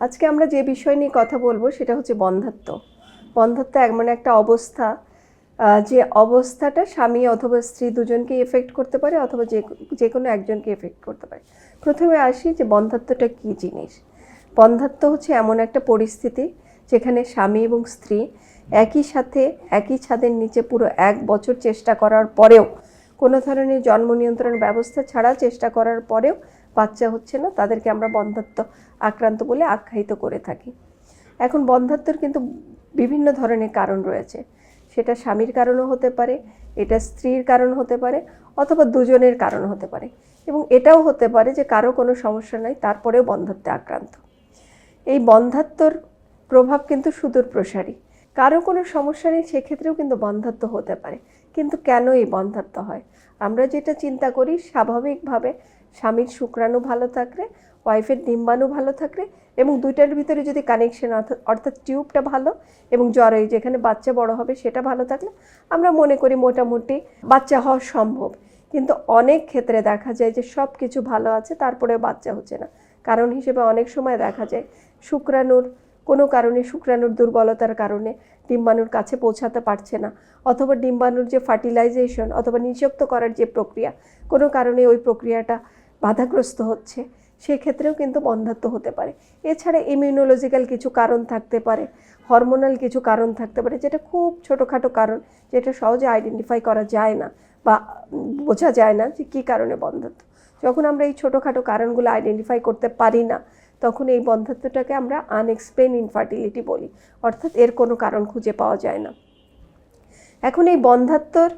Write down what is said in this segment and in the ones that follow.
আজকে আমরা যে বিষয় নিয়ে কথা বলব সেটা হচ্ছে বন্ধাত্ব বন্ধাত্ব এমন একটা অবস্থা যে অবস্থাটা স্বামী অথবা স্ত্রী দুজনকে এফেক্ট করতে পারে অথবা যে যে কোনো একজনকে এফেক্ট করতে পারে। প্রথমে আসি যে বন্ধাত্বটা কী জিনিস? বন্ধাত্ব হচ্ছে এমন একটা পরিস্থিতি যেখানে স্বামী এবং স্ত্রী একই সাথে, একই ছাদের নিচে পুরো এক বছর চেষ্টা করার পরেও, কোনো ধরনের জন্ম নিয়ন্ত্রণ ব্যবস্থা ছাড়া চেষ্টা করার পরেও বাচ্চা হচ্ছে না, তাদেরকে আমরা বন্ধাত্ম আক্রান্ত বলে আখ্যায়িত করে থাকি। এখন বন্ধাত্বর কিন্তু বিভিন্ন ধরনের কারণ রয়েছে। সেটা স্বামীর কারণও হতে পারে, এটা স্ত্রীর কারণ হতে পারে, অথবা দুজনের কারণ হতে পারে। এবং এটাও হতে পারে যে কারও কোনো সমস্যা নাই, তারপরেও বন্ধাত্বে আক্রান্ত। এই বন্ধাত্বর প্রভাব কিন্তু সুদূর প্রসারী। কারও কোনো সমস্যা নেই, সেক্ষেত্রেও কিন্তু বন্ধাত্ব হতে পারে। কিন্তু কেন এই বন্ধাত্ব হয়? আমরা যেটা চিন্তা করি, স্বাভাবিকভাবে স্বামীর শুক্রাণু ভালো থাকলে, ওয়াইফের ডিম্বাণু ভালো থাকলে এবং দুইটার ভিতরে যদি কানেকশন অর্থাৎ টিউবটা ভালো এবং জরায়ু যেখানে বাচ্চা বড় হবে সেটা ভালো থাকলে আমরা মনে করি মোটামুটি বাচ্চা হওয়া সম্ভব। কিন্তু অনেক ক্ষেত্রে দেখা যায় যে সব কিছু ভালো আছে, তারপরেও বাচ্চা হচ্ছে না। কারণ হিসেবে অনেক সময় দেখা যায় শুক্রাণুর, কোনো কারণে শুক্রাণুর দুর্বলতার কারণে ডিম্বাণুর কাছে পৌঁছাতে পারছে না। অথবা ডিম্বাণুর যে ফার্টিলাইজেশন অথবা নিষক্ত করার যে প্রক্রিয়া, কোনো কারণে ওই প্রক্রিয়াটা বাধাগ্রস্ত হচ্ছে, সেক্ষেত্রেও কিন্তু বন্ধাত্ম হতে পারে। এছাড়া ইমিউনোলজিক্যাল কিছু কারণ থাকতে পারে হরমোনাল কিছু কারণ থাকতে পারে, যেটা খুব ছোটোখাটো কারণ, যেটা সহজে আইডেন্টিফাই করা যায় না বা বোঝা যায় না যে কী কারণে বন্ধাত্ব যখন আমরা এই ছোটোখাটো কারণগুলো আইডেন্টিফাই করতে পারি না, তখন এই বন্ধাত্বটাকে আমরা আনএক্সপ্লেন ইনফার্টিলিটি বলি, অর্থাৎ এর কোনো কারণ খুঁজে পাওয়া যায় না। এখন এই বন্ধাত্বর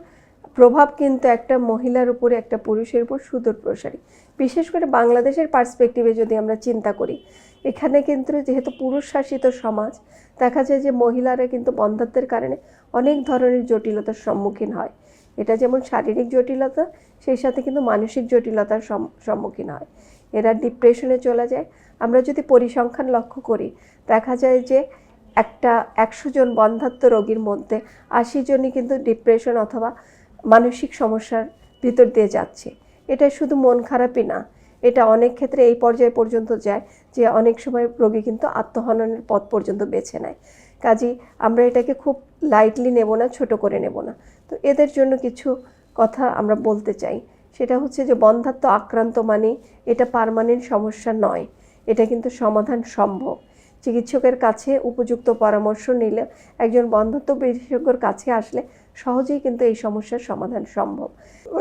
প্রভাব কিন্তু একটা মহিলার উপরে, একটা পুরুষের উপর সুদূর প্রসারী। বিশেষ করে বাংলাদেশের পার্সপেক্টিভে যদি আমরা চিন্তা করি, এখানে কিন্তু যেহেতু পুরুষ শাসিত সমাজ, দেখা যায় যে মহিলারা কিন্তু বন্ধাত্বের কারণে অনেক ধরনের জটিলতার সম্মুখীন হয়। এটা যেমন শারীরিক জটিলতা, সেই সাথে কিন্তু মানসিক জটিলতার সম- সম্মুখীন হয়। এরা ডিপ্রেশনে চলে যায়। আমরা যদি পরিসংখ্যান লক্ষ্য করি, দেখা যায় যে একটা একশো জন বন্ধাত্ম রোগীর মধ্যে আশি জনই কিন্তু ডিপ্রেশন অথবা মানসিক সমস্যার ভিতর দিয়ে যাচ্ছে। এটা শুধু মন খারাপই না, এটা অনেক ক্ষেত্রে এই পর্যায়ে পর্যন্ত যায় যে অনেক সময় রোগী কিন্তু আত্মহননের পথ পর্যন্ত বেছে নেয়। কাজী আমরা এটাকে খুব লাইটলি নেব না, ছোট করে নেব না। তো এদের জন্য কিছু কথা আমরা বলতে চাই। সেটা হচ্ছে যে বন্ধাত্ম আক্রান্ত মানে এটা পার্মানেন্ট সমস্যা নয়, এটা কিন্তু সমাধান সম্ভব। চিকিৎসকের কাছে উপযুক্ত পরামর্শ নিলে, একজন বন্ধাত্ম বিশেষজ্ঞর কাছে আসলে সহজেই কিন্তু এই সমস্যার সমাধান সম্ভব।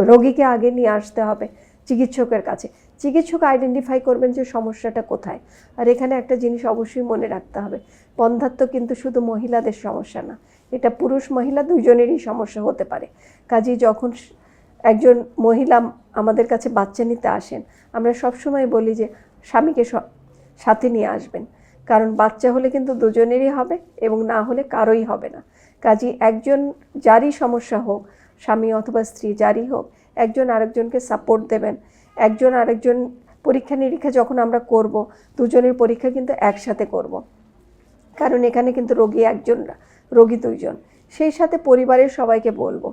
রোগীকে আগে নিয়ে আসতে হবে চিকিৎসকের কাছে। চিকিৎসক আইডেন্টিফাই করবেন যে সমস্যাটা কোথায়। আর এখানে একটা জিনিস অবশ্যই মনে রাখতে হবে বন্ধাত্ব কিন্তু শুধু মহিলাদের সমস্যা না, এটা পুরুষ মহিলা দুজনেরই সমস্যা হতে পারে। কাজেই যখন একজন মহিলা আমাদের কাছে বাচ্চা নিতে আসেন, আমরা সবসময় বলি যে স্বামীকে সাথে নিয়ে আসবেন। কারণ বাচ্চা হলে কিন্তু দুজনেরই হবে এবং না হলে কারোই হবে না। কাজী একজন যারই সমস্যা হোক, স্বামী অথবা স্ত্রী যারই হোক, একজন আরেকজনকে সাপোর্ট দেবেন। একজন আরেকজন পরীক্ষা নিরীক্ষা যখন আমরা করব, দুজনের পরীক্ষা কিন্তু একসাথে করব। কারণ এখানে কিন্তু রোগী একজন, রোগী দুইজন। সেই সাথে পরিবারের সবাইকে বলব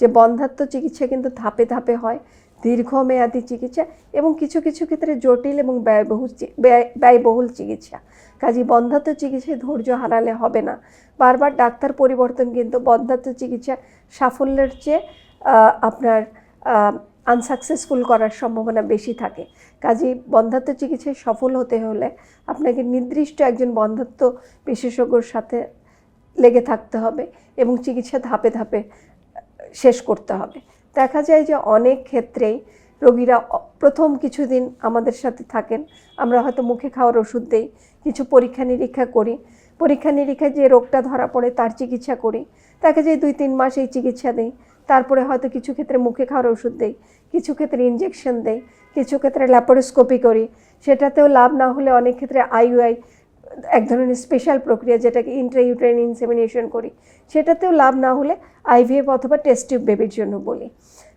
যে বন্ধাত্ম চিকিৎসা কিন্তু ধাপে ধাপে হয়। দীর্ঘমেয়াদী চিকিৎসা এবং কিছু কিছু ক্ষেত্রে জটিল এবং ব্যয়বহুল ব্যয়, ব্যয়বহুল চিকিৎসা। কাজী বন্ধাত্ম চিকিৎসায় ধৈর্য হারালে হবে না। বারবার ডাক্তার পরিবর্তন কিন্তু বন্ধাত্ম চিকিৎসা সাফল্যের চেয়ে আপনার আনসাকসেসফুল করার সম্ভাবনা বেশি থাকে। কাজেই বন্ধাত্ম চিকিৎসায় সফল হতে হলে আপনাকে নির্দিষ্ট একজন বন্ধাত্ম বিশেষজ্ঞর সাথে লেগে থাকতে হবে এবং চিকিৎসা ধাপে ধাপে শেষ করতে হবে। দেখা যায় যে অনেক ক্ষেত্রেই রোগীরা প্রথম কিছুদিন আমাদের সাথে থাকেন। আমরা হয়তো মুখে খাওয়ার ওষুধ দেই, কিছু পরীক্ষা নিরীক্ষা করি। পরীক্ষা নিরীক্ষায় যে রোগটা ধরা পড়ে তার চিকিৎসা করি। দেখা যায় দুই তিন মাস এই চিকিৎসা দেই। তারপরে হয়তো কিছু ক্ষেত্রে মুখে খাওয়ার ওষুধ দেই, কিছু ক্ষেত্রে ইঞ্জেকশন দেই, কিছু ক্ষেত্রে ল্যাপারোস্কোপি করি। সেটাতেও লাভ না হলে অনেক ক্ষেত্রে আইইউআই এক ধরনের স্পেশাল প্রক্রিয়া যেটাকে ইন্ট্রাইউট্রাইন ইনসেমিনেশন করি। সেটাতেও লাভ না হলে আইভিএফ অথবা টেস্ট টিউব বেবির জন্য বলি।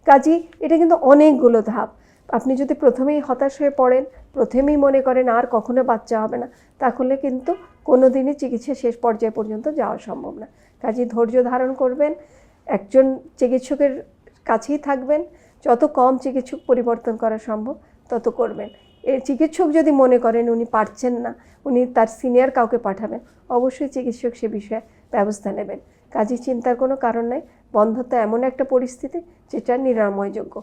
কাজী, এটা কিন্তু অনেকগুলো ধাপ। আপনি যদি প্রথমেই হতাশ হয়ে পড়েন, প্রথমেই মনে করেন আর কখনো বাচ্চা হবে না, তাহলে কিন্তু কোনো দিনই চিকিৎসা শেষ পর্যায়ে পর্যন্ত যাওয়া সম্ভব না। কাজী, ধৈর্য ধারণ করবেন, একজন চিকিৎসকের কাছেই থাকবেন, যত কম চিকিৎসক পরিবর্তন করা সম্ভব, তত করবেন। চিকিৎসক যদি মনে করেন উনি পারছেন না, উনি তার সিনিয়র কাউকে পাঠাবেন, অবশ্যই চিকিৎসক সে বিষয়ে ব্যবস্থা নেবেন। কাজে চিন্তার কোনো কারণ নেই। বন্ধত্ব এমন একটা পরিস্থিতি, যেটা নিরাময়যোগ্য।